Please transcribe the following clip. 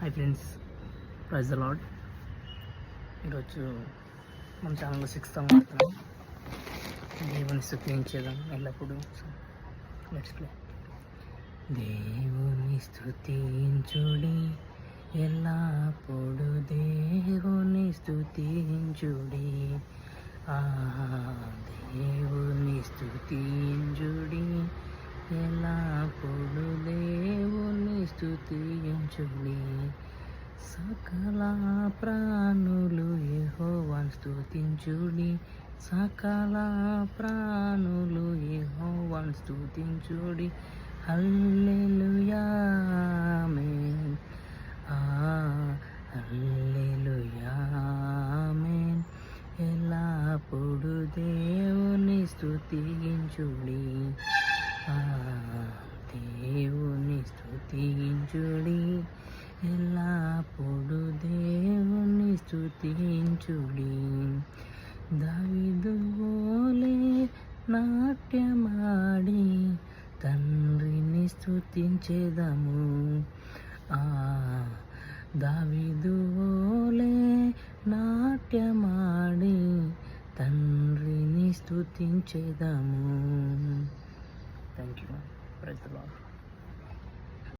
Hi friends praise lord ఈరోజు మన ఛానల్లో సిక్స్త్ మాత్రం దేవుని స్థుతించేదాం ఎల్లప్పుడూ. లెట్స్ ప్లే దేవుని స్థుతించుడి ఎల్లప్పుడు దేవుని స్థుతించుడి ఆ దేవుని స్థుతించుడి ఎల్లప్పుడు దేవుని సకల ప్రాణులు యెహోవాను స్తుతించుడి సకల ప్రాణులు యెహోవాను స్తుతించుడి హల్లెలుయామే ఆ హల్లెలుయామే ఆమేన్. ఎల్లప్పుడు దేవుని స్తుతించుడి స్థుతించుడి ఎల్లప్పుడు దేవుని స్థుతించుడి దావిదు ఓలే నాట్యమాడి. తండ్రిని స్థుతించేదము ఆ దావిదు ఓలే నాట్యమాడి. తండ్రిని స్థుతించేదము థ్యాంక్ యూ ప్రతి